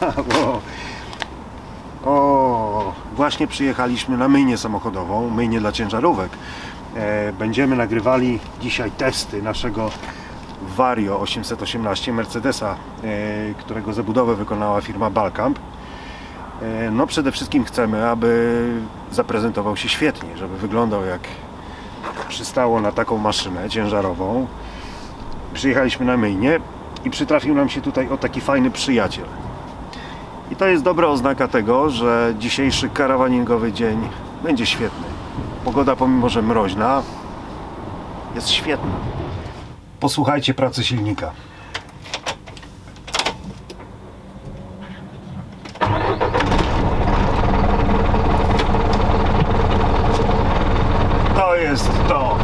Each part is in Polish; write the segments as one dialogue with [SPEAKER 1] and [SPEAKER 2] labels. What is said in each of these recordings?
[SPEAKER 1] Brawo. O, właśnie przyjechaliśmy na myjnię samochodową, myjnię dla ciężarówek. E, Będziemy nagrywali dzisiaj testy naszego Vario 818 Mercedesa, e, którego zabudowę wykonała firma Balkamp. E, No przede wszystkim chcemy, aby zaprezentował się świetnie, żeby wyglądał jak przystało na taką maszynę ciężarową. Przyjechaliśmy na myjnię i przytrafił nam się tutaj o taki fajny przyjaciel. I to jest dobra oznaka tego, że dzisiejszy karawaningowy dzień będzie świetny. Pogoda, pomimo że mroźna, jest świetna. Posłuchajcie pracy silnika. To jest to.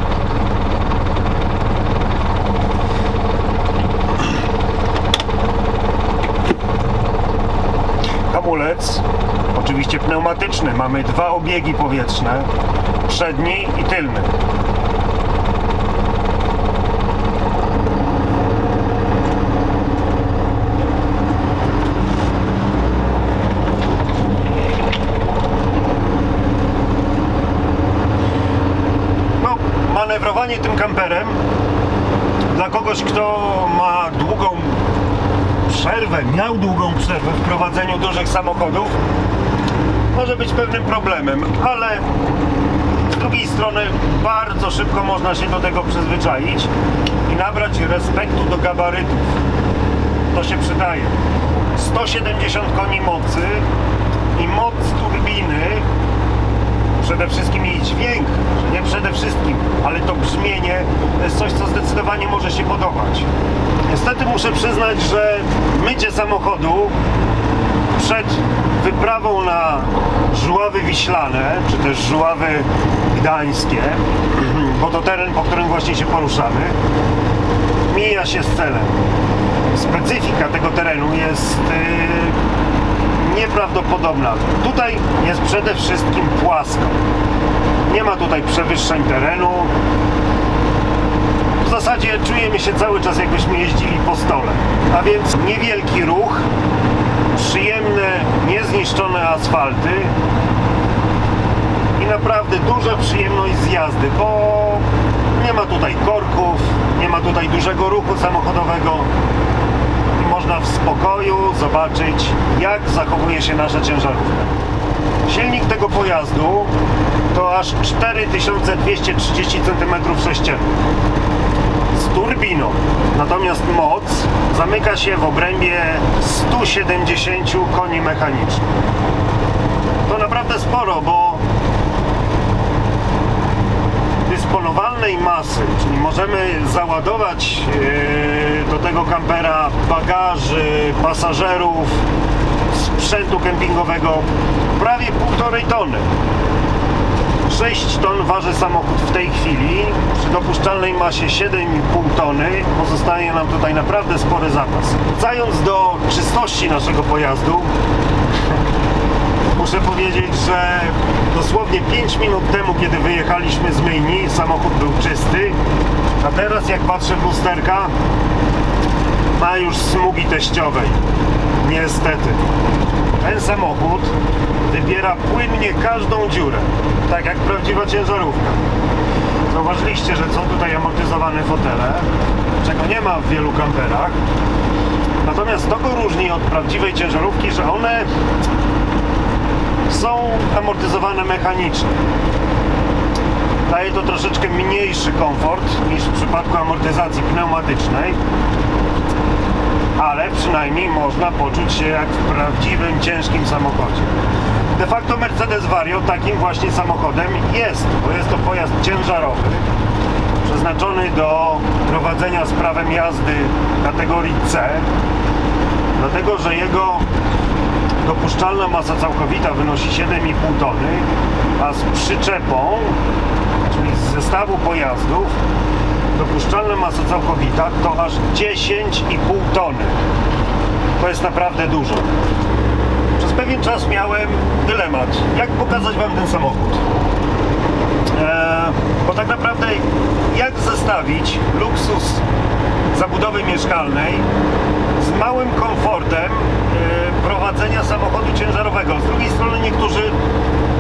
[SPEAKER 1] Hamulec, pneumatyczny. Mamy dwa obiegi powietrzne, przedni i tylny. No, manewrowanie tym kamperem dla kogoś, kto ma długą przerwę, miał długą przerwę w prowadzeniu dużych samochodów, może być pewnym problemem, ale z drugiej strony bardzo szybko można się do tego przyzwyczaić i nabrać respektu do gabarytów. To się przydaje. 170 koni mocy i moc turbiny przede wszystkim jej dźwięk, nie przede wszystkim, ale to brzmienie to jest coś, co zdecydowanie może się podobać. Niestety muszę przyznać, że mycie samochodu przed wyprawą na Żuławy Wiślane, czy też Żuławy Gdańskie, bo to teren, po którym właśnie się poruszamy, mija się z celem. Specyfika tego terenu jest yy, nieprawdopodobna. Tutaj jest przede wszystkim płasko. Nie ma tutaj przewyższeń terenu. W zasadzie czujemy się cały czas jakbyśmy jeździli po stole. A więc niewielki ruch, niezniszczone asfalty i naprawdę duża przyjemność z jazdy, bo nie ma tutaj korków, nie ma tutaj dużego ruchu samochodowego i można w spokoju zobaczyć, jak zachowuje się nasza ciężarówka. Silnik tego pojazdu to aż 4230 cm3 z turbiną. Natomiast moc zamyka się w obrębie 170 koni mechanicznych. To naprawdę sporo, bo dysponowalnej masy, czyli możemy załadować yy, do tego kampera bagaży, pasażerów, sprzętu kempingowego prawie półtorej tony. 6 ton waży samochód w tej chwili, dopuszczalnej masie 7,5 tony pozostaje nam tutaj naprawdę spory zapas. Wracając do czystości naszego pojazdu, muszę powiedzieć, że dosłownie 5 minut temu, kiedy wyjechaliśmy z myjni, samochód był czysty, a teraz jak patrzę w lusterka, ma już smugi teściowej. Niestety. Ten samochód wybiera płynnie każdą dziurę, tak jak prawdziwa ciężarówka. Zauważyliście, że są tutaj amortyzowane fotele, czego nie ma w wielu kamperach. Natomiast to go różni od prawdziwej ciężarówki, że one są amortyzowane mechanicznie. Daje to troszeczkę mniejszy komfort niż w przypadku amortyzacji pneumatycznej, ale przynajmniej można poczuć się jak w prawdziwym, ciężkim samochodzie. De facto Mercedes Vario takim właśnie samochodem jest, bo jest to pojazd ciężarowy, przeznaczony do prowadzenia z prawem jazdy kategorii C, dlatego że jego dopuszczalna masa całkowita wynosi 7,5 tony, a z przyczepą, czyli z zestawu pojazdów, dopuszczalna masa całkowita to aż 10,5 tony. To jest naprawdę dużo. Pewien czas miałem dylemat, jak pokazać Wam ten samochód. Eee, bo tak naprawdę jak zestawić luksus zabudowy mieszkalnej z małym komfortem e, prowadzenia samochodu ciężarowego. Z drugiej strony niektórzy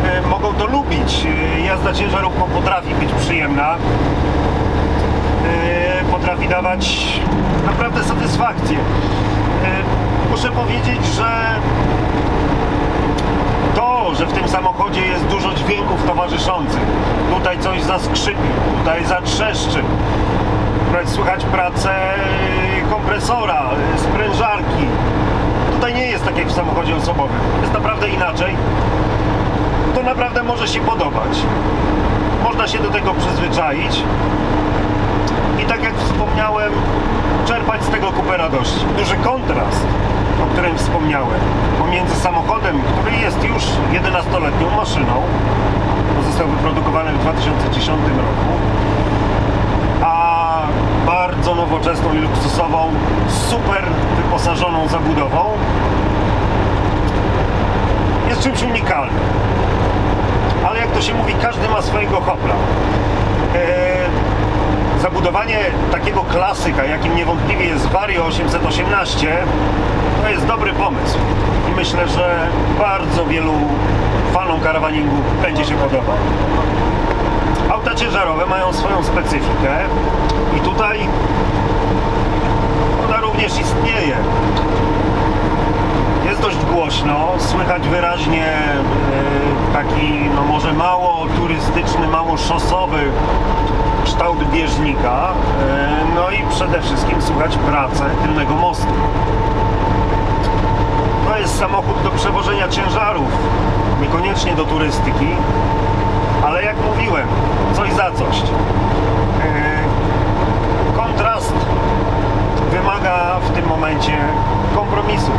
[SPEAKER 1] e, mogą to lubić. E, Jazda ciężarówką potrafi być przyjemna. E, Potrafi dawać naprawdę satysfakcję. E, Muszę powiedzieć, że to, że w tym samochodzie jest dużo dźwięków towarzyszących. Tutaj coś zaskrzypi, tutaj zatrzeszczy. Słychać pracę y, kompresora, y, sprężarki. Tutaj nie jest tak jak w samochodzie osobowym. Jest naprawdę inaczej. To naprawdę może się podobać. Można się do tego przyzwyczaić. I tak jak wspomniałem, czerpać z tego kupę radości. Duży kontrast, o którym wspomniałem, pomiędzy samochodem, który jest już 11-letnią maszyną, bo został wyprodukowany w 2010 roku, a bardzo nowoczesną i luksusową, super wyposażoną zabudową, jest czymś unikalnym. Ale jak to się mówi, każdy ma swojego hopla. Eee, zabudowanie takiego klasyka, jakim niewątpliwie jest Vario 818, to jest dobry pomysł. I myślę, że bardzo wielu fanom karawaningu będzie się podobał. Auta ciężarowe mają swoją specyfikę i tutaj ona również istnieje. Jest dość głośno, słychać wyraźnie e, taki, no może mało turystyczny, mało szosowy kształt bieżnika, e, no i przede wszystkim słychać pracę tylnego mostu. To jest samochód do przewożenia ciężarów, niekoniecznie do turystyki, ale jak mówiłem, coś za coś. E, Kontrast wymaga w tym momencie kompromisów.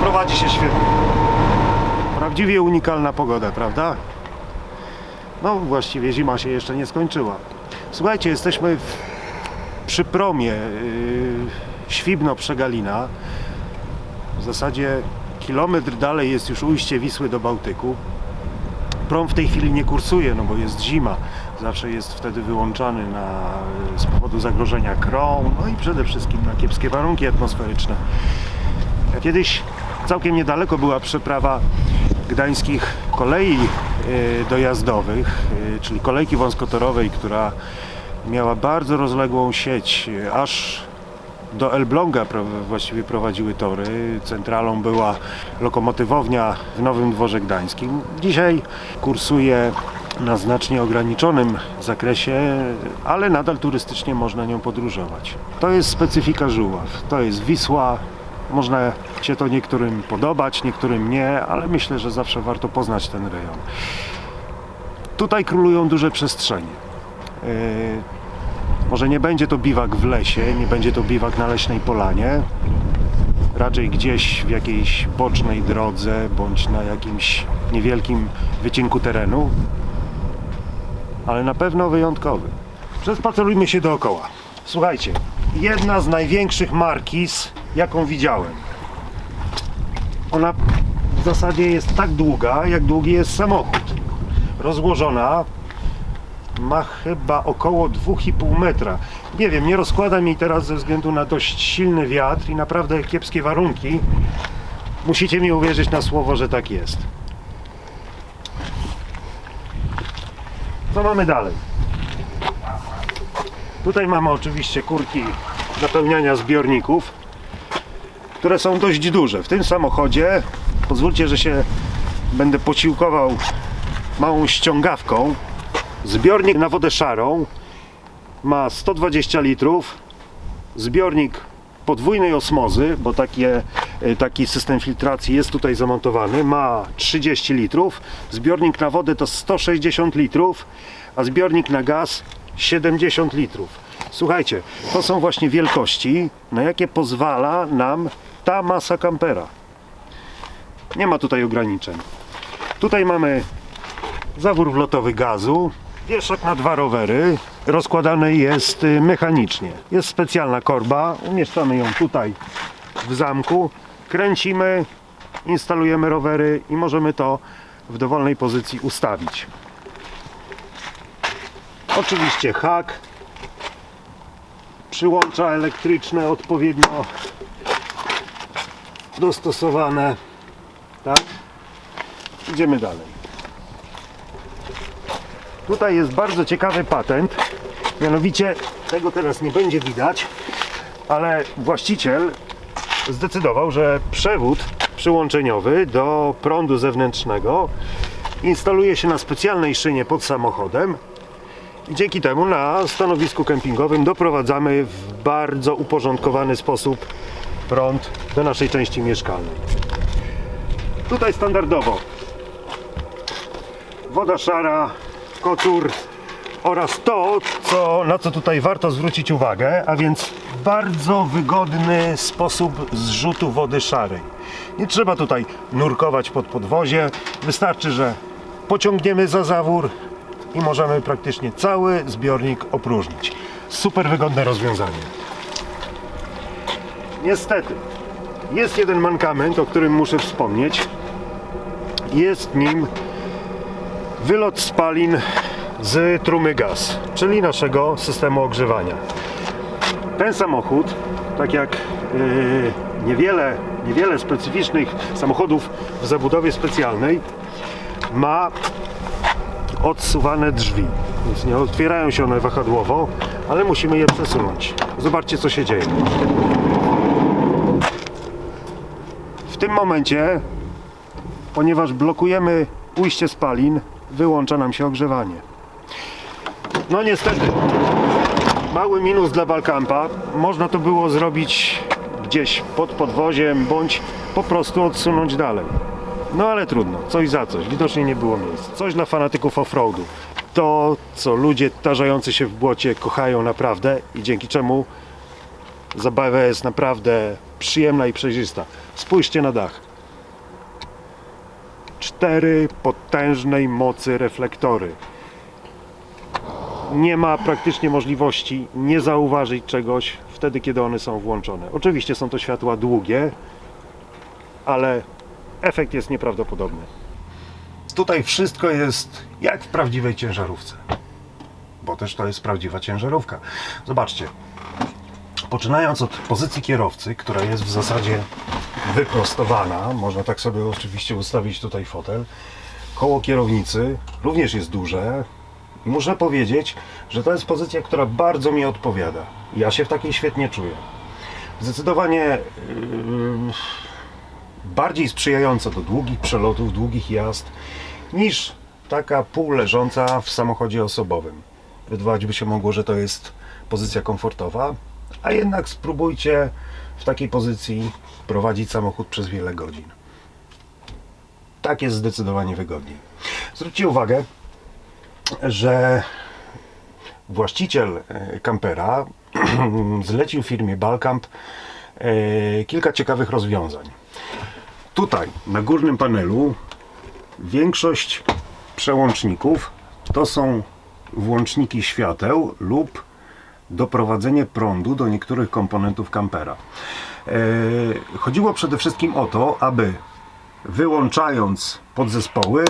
[SPEAKER 1] Prowadzi się świetnie. Prawdziwie unikalna pogoda, prawda? No właściwie zima się jeszcze nie skończyła. Słuchajcie, jesteśmy w, przy promie yy, Świbno-Przegalina. W zasadzie kilometr dalej jest już ujście Wisły do Bałtyku. Prom w tej chwili nie kursuje, no bo jest zima. Zawsze jest wtedy wyłączany na, z powodu zagrożenia krą, no i przede wszystkim na kiepskie warunki atmosferyczne. Kiedyś całkiem niedaleko była przeprawa gdańskich kolei dojazdowych, e, czyli kolejki wąskotorowej, która miała bardzo rozległą sieć, e, aż do Elbląga właściwie prowadziły tory. Centralą była lokomotywownia w Nowym Dworze Gdańskim. Dzisiaj kursuje na znacznie ograniczonym zakresie, ale nadal turystycznie można nią podróżować. To jest specyfika Żuław. To jest Wisła. Można się to niektórym podobać, niektórym nie, ale myślę, że zawsze warto poznać ten rejon. Tutaj królują duże przestrzenie. Yy, może nie będzie to biwak w lesie, nie będzie to biwak na leśnej polanie, raczej gdzieś w jakiejś bocznej drodze bądź na jakimś niewielkim wycinku terenu, ale na pewno wyjątkowy. Przespacerujmy się dookoła. Słuchajcie, jedna z największych markiz, jaką widziałem. Ona w zasadzie jest tak długa, jak długi jest samochód. Rozłożona ma chyba około 2,5 metra. Nie wiem, nie rozkładam jej teraz ze względu na dość silny wiatr i naprawdę kiepskie warunki. Musicie mi uwierzyć na słowo, że tak jest. Co mamy dalej? Tutaj mamy oczywiście kurki zapełniania zbiorników, które są dość duże. W tym samochodzie, pozwólcie, że się będę posiłkował małą ściągawką. Zbiornik na wodę szarą ma 120 litrów. Zbiornik podwójnej osmozy, bo takie, e, taki system filtracji jest tutaj zamontowany, ma 30 litrów. Zbiornik na wodę to 160 litrów, a zbiornik na gaz 70 litrów. Słuchajcie, to są właśnie wielkości, na jakie pozwala nam ta masa kampera. Nie ma tutaj ograniczeń. Tutaj mamy zawór wlotowy gazu, wieszak na dwa rowery, rozkładany jest y, mechanicznie. Jest specjalna korba, umieszczamy ją tutaj w zamku, kręcimy, instalujemy rowery i możemy to w dowolnej pozycji ustawić. Oczywiście hak przyłącza elektryczne odpowiednio dostosowane. Tak? Idziemy dalej. Tutaj jest bardzo ciekawy patent. Mianowicie tego teraz nie będzie widać, ale właściciel zdecydował, że przewód przyłączeniowy do prądu zewnętrznego instaluje się na specjalnej szynie pod samochodem i dzięki temu na stanowisku kempingowym doprowadzamy w bardzo uporządkowany sposób prąd do naszej części mieszkalnej. Tutaj standardowo woda szara, kocur oraz to, co, na co tutaj warto zwrócić uwagę, a więc bardzo wygodny sposób zrzutu wody szarej. Nie trzeba tutaj nurkować pod podwozie, wystarczy, że pociągniemy za zawór i możemy praktycznie cały zbiornik opróżnić. Super wygodne rozwiązanie. Niestety, jest jeden mankament, o którym muszę wspomnieć. Jest nim wylot spalin z trumy gaz, czyli naszego systemu ogrzewania. Ten samochód, tak jak yy, niewiele, niewiele specyficznych samochodów w zabudowie specjalnej, ma odsuwane drzwi. Więc nie otwierają się one wahadłowo, ale musimy je przesunąć. Zobaczcie, co się dzieje. W tym momencie, ponieważ blokujemy ujście spalin, wyłącza nam się ogrzewanie. No niestety, mały minus dla Balkampa. Można to było zrobić gdzieś pod podwoziem, bądź po prostu odsunąć dalej. No ale trudno, coś za coś. Widocznie nie było miejsc. Coś dla fanatyków offroadu. To, co ludzie tarzający się w błocie kochają naprawdę i dzięki czemu zabawa jest naprawdę przyjemna i przejrzysta. Spójrzcie na dach. Cztery potężnej mocy reflektory. Nie ma praktycznie możliwości nie zauważyć czegoś wtedy, kiedy one są włączone. Oczywiście są to światła długie, ale efekt jest nieprawdopodobny. Tutaj wszystko jest jak w prawdziwej ciężarówce. Bo też to jest prawdziwa ciężarówka. Zobaczcie. Poczynając od pozycji kierowcy, która jest w zasadzie wyprostowana, można tak sobie oczywiście ustawić tutaj fotel. Koło kierownicy również jest duże. I muszę powiedzieć, że to jest pozycja, która bardzo mi odpowiada. Ja się w takiej świetnie czuję. Zdecydowanie yy, bardziej sprzyjająca do długich przelotów, długich jazd niż taka półleżąca w samochodzie osobowym. Wydawać by się mogło, że to jest pozycja komfortowa, a jednak spróbujcie w takiej pozycji prowadzić samochód przez wiele godzin. Tak jest zdecydowanie wygodniej. Zwróćcie uwagę, że właściciel e, kampera zlecił firmie Balkamp e, kilka ciekawych rozwiązań. Tutaj na górnym panelu większość przełączników to są włączniki świateł lub doprowadzenie prądu do niektórych komponentów kampera. E, Chodziło przede wszystkim o to, aby wyłączając podzespoły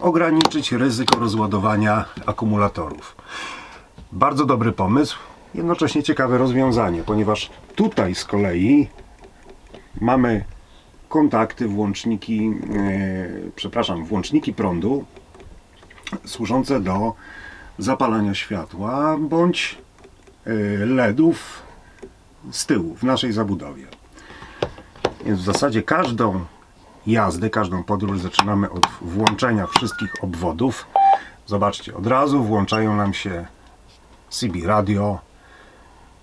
[SPEAKER 1] ograniczyć ryzyko rozładowania akumulatorów. Bardzo dobry pomysł, jednocześnie ciekawe rozwiązanie, ponieważ tutaj z kolei mamy kontakty, włączniki, e, przepraszam, włączniki prądu służące do zapalania światła bądź LEDów z tyłu w naszej zabudowie. Więc w zasadzie każdą jazdę, każdą podróż zaczynamy od włączenia wszystkich obwodów. Zobaczcie, od razu włączają nam się CB radio,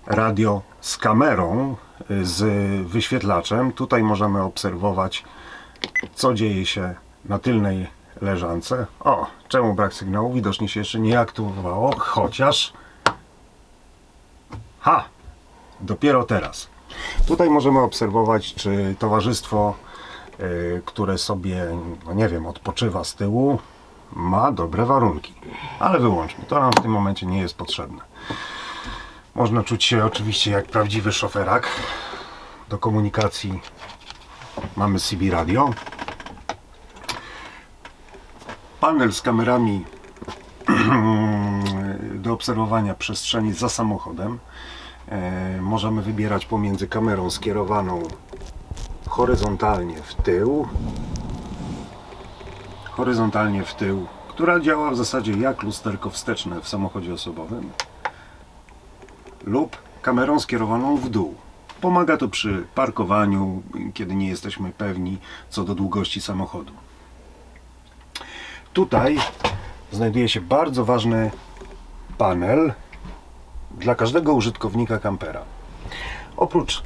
[SPEAKER 1] radio z kamerą, y, z wyświetlaczem. Tutaj możemy obserwować, co dzieje się na tylnej leżance. O, czemu brak sygnału? Widocznie się jeszcze nie aktywowało, chociaż... Ha! Dopiero teraz. Tutaj możemy obserwować, czy towarzystwo, y, które sobie, no nie wiem, odpoczywa z tyłu, ma dobre warunki. Ale wyłączmy, to nam w tym momencie nie jest potrzebne. Można czuć się oczywiście jak prawdziwy szoferak. Do komunikacji mamy CB radio. Panel z kamerami obserwowania przestrzeni za samochodem. E, możemy wybierać pomiędzy kamerą skierowaną horyzontalnie w tył, horyzontalnie w tył, która działa w zasadzie jak lusterko wsteczne w samochodzie osobowym, lub kamerą skierowaną w dół. Pomaga to przy parkowaniu, kiedy nie jesteśmy pewni co do długości samochodu. Tutaj znajduje się bardzo ważny panel dla każdego użytkownika kampera. Oprócz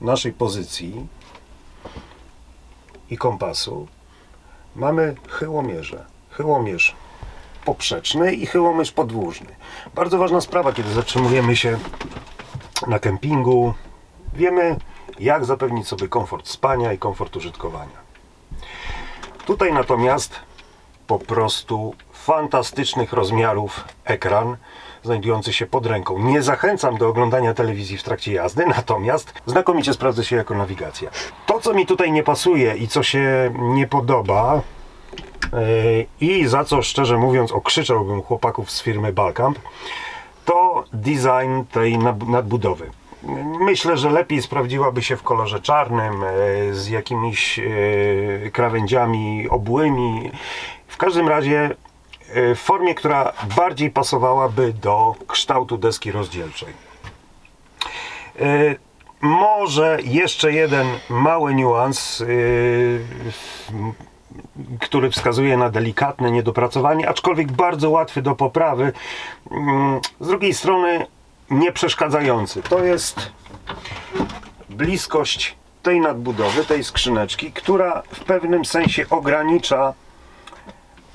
[SPEAKER 1] naszej pozycji i kompasu mamy chyłomierze. Chyłomierz poprzeczny i chyłomierz podłużny. Bardzo ważna sprawa, kiedy zatrzymujemy się na kempingu. Wiemy, jak zapewnić sobie komfort spania i komfort użytkowania. Tutaj natomiast po prostu fantastycznych rozmiarów ekran znajdujący się pod ręką. Nie zachęcam do oglądania telewizji w trakcie jazdy, natomiast znakomicie sprawdza się jako nawigacja. To, co mi tutaj nie pasuje i co się nie podoba, yy, i za co szczerze mówiąc okrzyczałbym chłopaków z firmy Balkamp, to design tej nadbudowy. Myślę, że lepiej sprawdziłaby się w kolorze czarnym, e, z jakimiś e, krawędziami obłymi. W każdym razie e, w formie, która bardziej pasowałaby do kształtu deski rozdzielczej. E, Może jeszcze jeden mały niuans, e, który wskazuje na delikatne niedopracowanie, aczkolwiek bardzo łatwy do poprawy. Mm, Z drugiej strony nie przeszkadzający. To jest bliskość tej nadbudowy, tej skrzyneczki, która w pewnym sensie ogranicza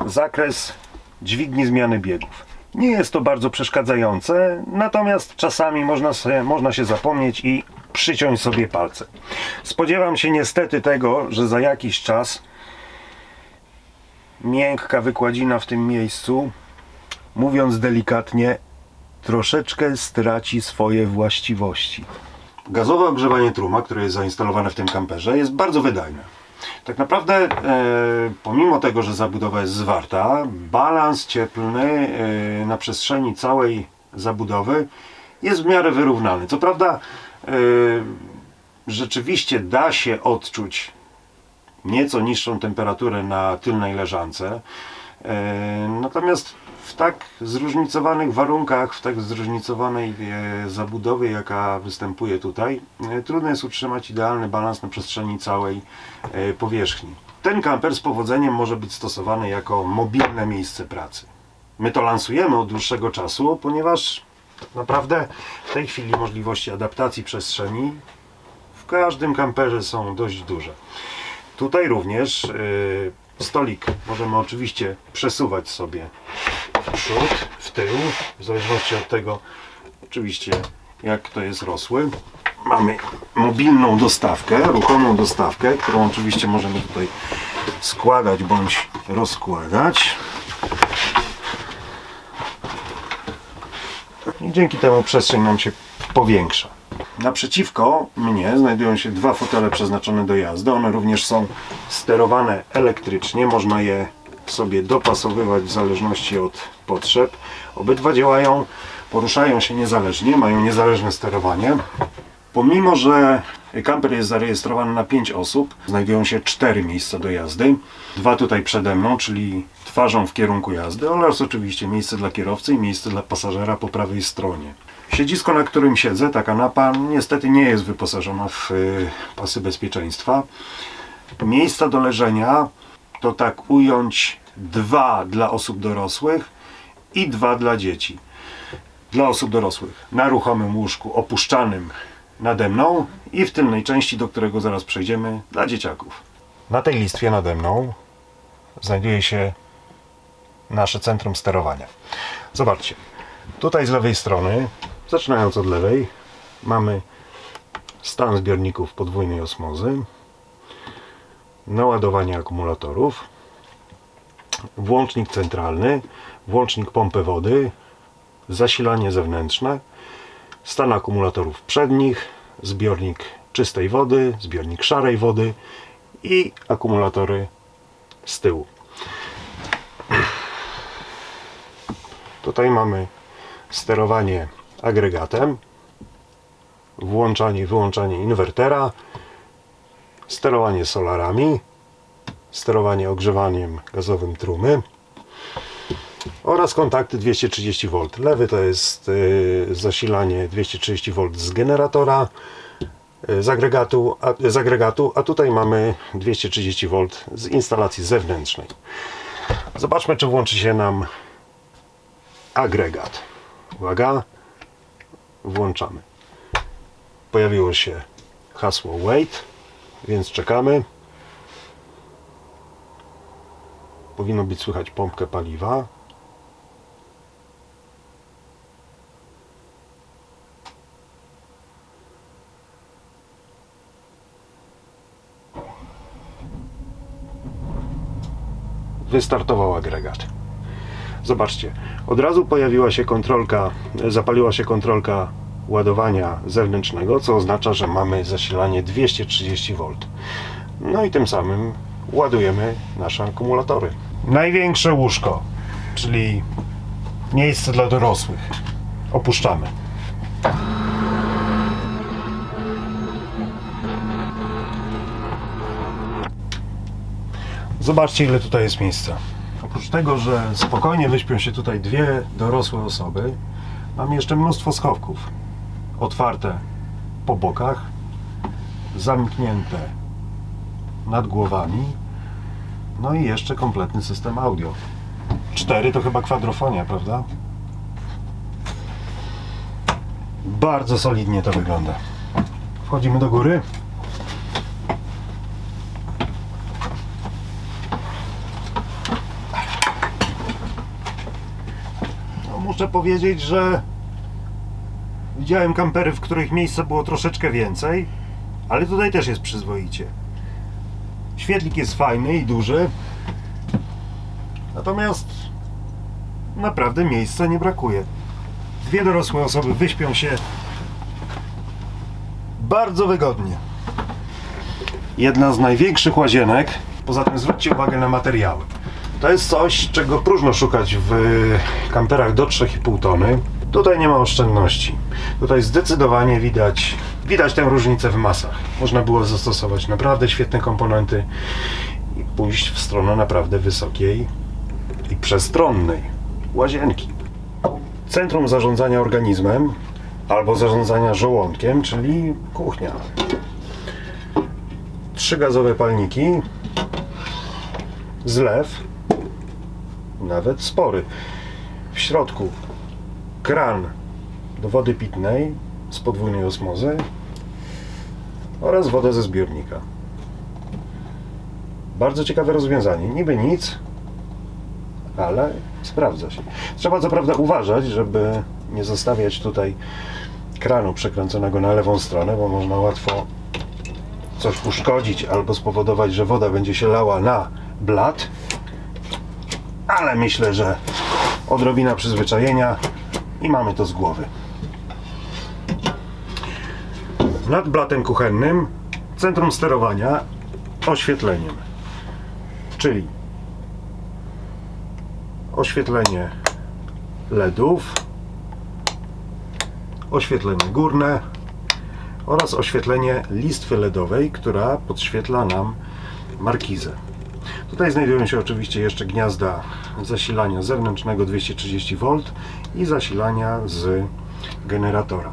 [SPEAKER 1] zakres dźwigni zmiany biegów. Nie jest to bardzo przeszkadzające, natomiast czasami można, sobie, można się zapomnieć i przyciąć sobie palce. Spodziewam się niestety tego, że za jakiś czas miękka wykładzina w tym miejscu, mówiąc delikatnie, troszeczkę straci swoje właściwości. Gazowe ogrzewanie truma, które jest zainstalowane w tym kamperze, jest bardzo wydajne. Tak naprawdę, e, pomimo tego, że zabudowa jest zwarta, balans cieplny e, na przestrzeni całej zabudowy jest w miarę wyrównany. Co prawda, e, rzeczywiście da się odczuć nieco niższą temperaturę na tylnej leżance. E, Natomiast w tak zróżnicowanych warunkach, w tak zróżnicowanej e, zabudowie, jaka występuje tutaj, e, trudno jest utrzymać idealny balans na przestrzeni całej powierzchni. Ten kamper z powodzeniem może być stosowany jako mobilne miejsce pracy. My to lansujemy od dłuższego czasu, ponieważ naprawdę w tej chwili możliwości adaptacji przestrzeni w każdym kamperze są dość duże. Tutaj również y, stolik możemy oczywiście przesuwać sobie w przód, w tył, w zależności od tego oczywiście jak to jest rosły. Mamy mobilną dostawkę, ruchomą dostawkę, którą oczywiście możemy tutaj składać bądź rozkładać. I dzięki temu przestrzeń nam się powiększa. Naprzeciwko mnie znajdują się dwa fotele przeznaczone do jazdy. One również są sterowane elektrycznie. Można je sobie dopasowywać w zależności od potrzeb. Obydwa działają, poruszają się niezależnie, mają niezależne sterowanie. Pomimo, że kamper jest zarejestrowany na 5 osób, znajdują się 4 miejsca do jazdy. Dwa tutaj przede mną, czyli twarzą w kierunku jazdy, oraz oczywiście miejsce dla kierowcy i miejsce dla pasażera po prawej stronie. Siedzisko, na którym siedzę, ta kanapa, niestety nie jest wyposażona w y, pasy bezpieczeństwa. Miejsca do leżenia to tak ująć dwa dla osób dorosłych i dwa dla dzieci. Dla osób dorosłych na ruchomym łóżku opuszczanym nade mną i w tylnej części, do którego zaraz przejdziemy, dla dzieciaków. Na tej listwie nade mną znajduje się nasze centrum sterowania. Zobaczcie, tutaj z lewej strony, zaczynając od lewej, mamy stan zbiorników podwójnej osmozy, naładowanie akumulatorów, włącznik centralny, włącznik pompy wody, zasilanie zewnętrzne, stan akumulatorów przednich, zbiornik czystej wody, zbiornik szarej wody i akumulatory z tyłu. Tutaj mamy sterowanie agregatem. włączanie i wyłączanie inwertera, sterowanie solarami, sterowanie ogrzewaniem gazowym trumy oraz kontakty 230V. Lewy to jest y, zasilanie 230V z generatora, y, z agregatu, a, z agregatu, a tutaj mamy 230V z instalacji zewnętrznej. Zobaczmy, czy włączy się nam agregat. Uwaga, włączamy. Pojawiło się hasło wait, więc czekamy. Powinno być słychać pompkę paliwa. Wystartował agregat. Zobaczcie, od razu pojawiła się kontrolka, zapaliła się kontrolka ładowania zewnętrznego, co oznacza, że mamy zasilanie 230V. No i tym samym ładujemy nasze akumulatory. Największe łóżko, czyli miejsce dla dorosłych. Opuszczamy. Zobaczcie, ile tutaj jest miejsca. Oprócz tego, że spokojnie wyśpią się tutaj dwie dorosłe osoby, mam jeszcze mnóstwo schowków. Otwarte po bokach, zamknięte nad głowami, no i jeszcze kompletny system audio. Cztery to chyba kwadrofonia, prawda? Bardzo solidnie to wygląda. Wchodzimy do góry. No, muszę powiedzieć, że widziałem kampery, w których miejsca było troszeczkę więcej, ale tutaj też jest przyzwoicie. Świetlik jest fajny i duży, natomiast naprawdę miejsca nie brakuje. Dwie dorosłe osoby wyśpią się bardzo wygodnie. Jedna z największych łazienek. Poza tym zwróćcie uwagę na materiały. To jest coś, czego próżno szukać w kamperach do 3,5 tony. Tutaj nie ma oszczędności. Tutaj zdecydowanie widać, widać tę różnicę w masach. Można było zastosować naprawdę świetne komponenty i pójść w stronę naprawdę wysokiej i przestronnej łazienki. Centrum zarządzania organizmem albo zarządzania żołądkiem, czyli kuchnia. Trzy gazowe palniki, zlew, nawet spory. W środku kran do wody pitnej z podwójnej osmozy oraz wodę ze zbiornika. Bardzo ciekawe rozwiązanie. Niby nic, ale sprawdza się. Trzeba co prawda uważać, żeby nie zostawiać tutaj kranu przekręconego na lewą stronę, bo można łatwo coś uszkodzić albo spowodować, że woda będzie się lała na blat. Ale myślę, że odrobina przyzwyczajenia i mamy to z głowy. Nad blatem kuchennym centrum sterowania oświetleniem, czyli oświetlenie LEDów, oświetlenie górne oraz oświetlenie listwy LEDowej, która podświetla nam markizę. Tutaj znajdują się oczywiście jeszcze gniazda zasilania zewnętrznego 230V i zasilania z generatora.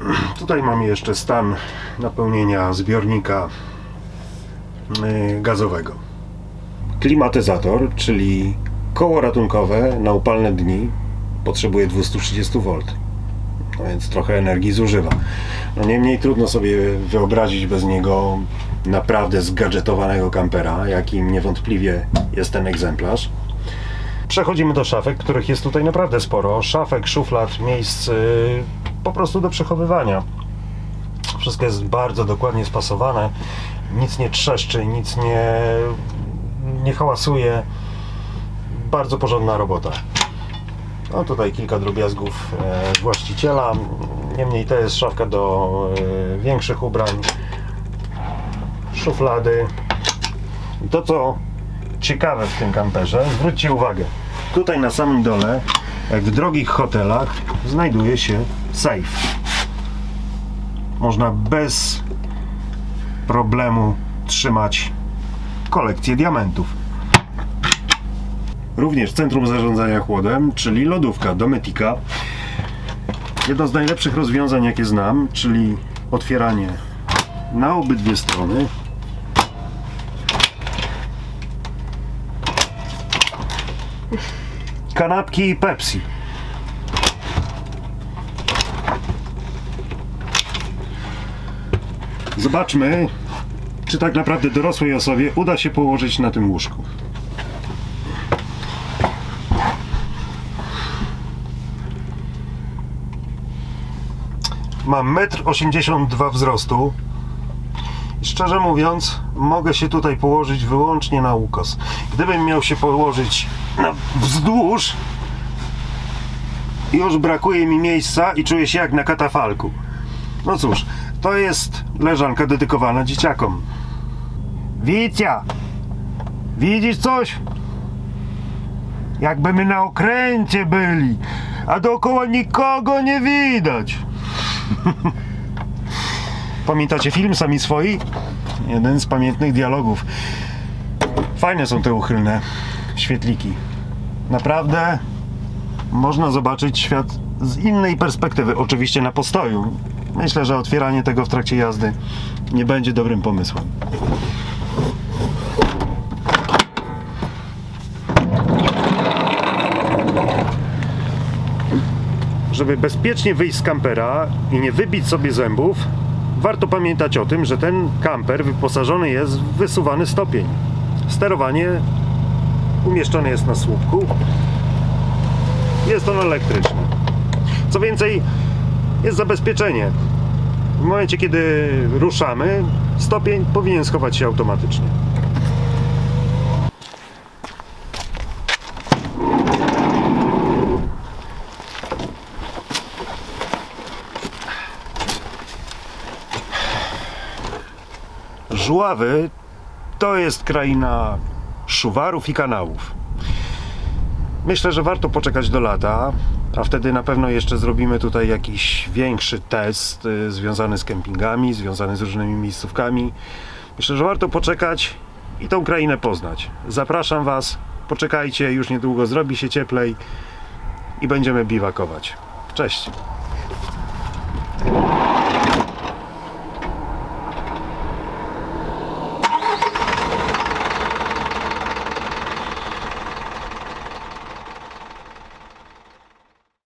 [SPEAKER 1] Tutaj mamy jeszcze stan napełnienia zbiornika y, gazowego. Klimatyzator, czyli koło ratunkowe na upalne dni potrzebuje 230V. No więc trochę energii zużywa. No niemniej trudno sobie wyobrazić bez niego naprawdę zgadżetowanego kampera, jakim niewątpliwie jest ten egzemplarz. Przechodzimy do szafek, których jest tutaj naprawdę sporo. Szafek, szuflad, miejsc y, po prostu do przechowywania. Wszystko jest bardzo dokładnie spasowane. Nic nie trzeszczy, nic nie, nie hałasuje. Bardzo porządna robota. No tutaj kilka drobiazgów e, właściciela. Niemniej to jest szafka do e, większych ubrań. Szuflady. To co ciekawe w tym kamperze, zwróćcie uwagę. Tutaj na samym dole, jak w drogich hotelach, znajduje się safe. można bez problemu trzymać kolekcję diamentów. Również Centrum Zarządzania Chłodem, czyli lodówka Dometica. Jedno z najlepszych rozwiązań, jakie znam, czyli otwieranie na obydwie strony. Kanapki i Pepsi. Zobaczmy, czy tak naprawdę dorosłej osobie uda się położyć na tym łóżku. Mam 1,82 m wzrostu. Szczerze mówiąc, mogę się tutaj położyć wyłącznie na ukos. Gdybym miał się położyć na wzdłuż, już brakuje mi miejsca i czuję się jak na katafalku. No cóż, to jest leżanka dedykowana dzieciakom. Wicia! Widzisz coś? Jakby my na okręcie byli, a dookoła nikogo nie widać. Pamiętacie film Sami Swoi? Jeden z pamiętnych dialogów. Fajne są te uchylne świetliki. Naprawdę można zobaczyć świat z innej perspektywy. Oczywiście na postoju. Myślę, że otwieranie tego w trakcie jazdy nie będzie dobrym pomysłem. Żeby bezpiecznie wyjść z kampera i nie wybić sobie zębów, warto pamiętać o tym, że ten kamper wyposażony jest w wysuwany stopień. Sterowanie umieszczone jest na słupku. Jest on elektryczny. Co więcej, jest zabezpieczenie. W momencie, kiedy ruszamy, stopień powinien schować się automatycznie. Żuławy to jest kraina szuwarów i kanałów. Myślę, że warto poczekać do lata, a wtedy na pewno jeszcze zrobimy tutaj jakiś większy test y, związany z kempingami, związany z różnymi miejscówkami. Myślę, że warto poczekać i tą krainę poznać. Zapraszam Was, poczekajcie, już niedługo zrobi się cieplej i będziemy biwakować. Cześć!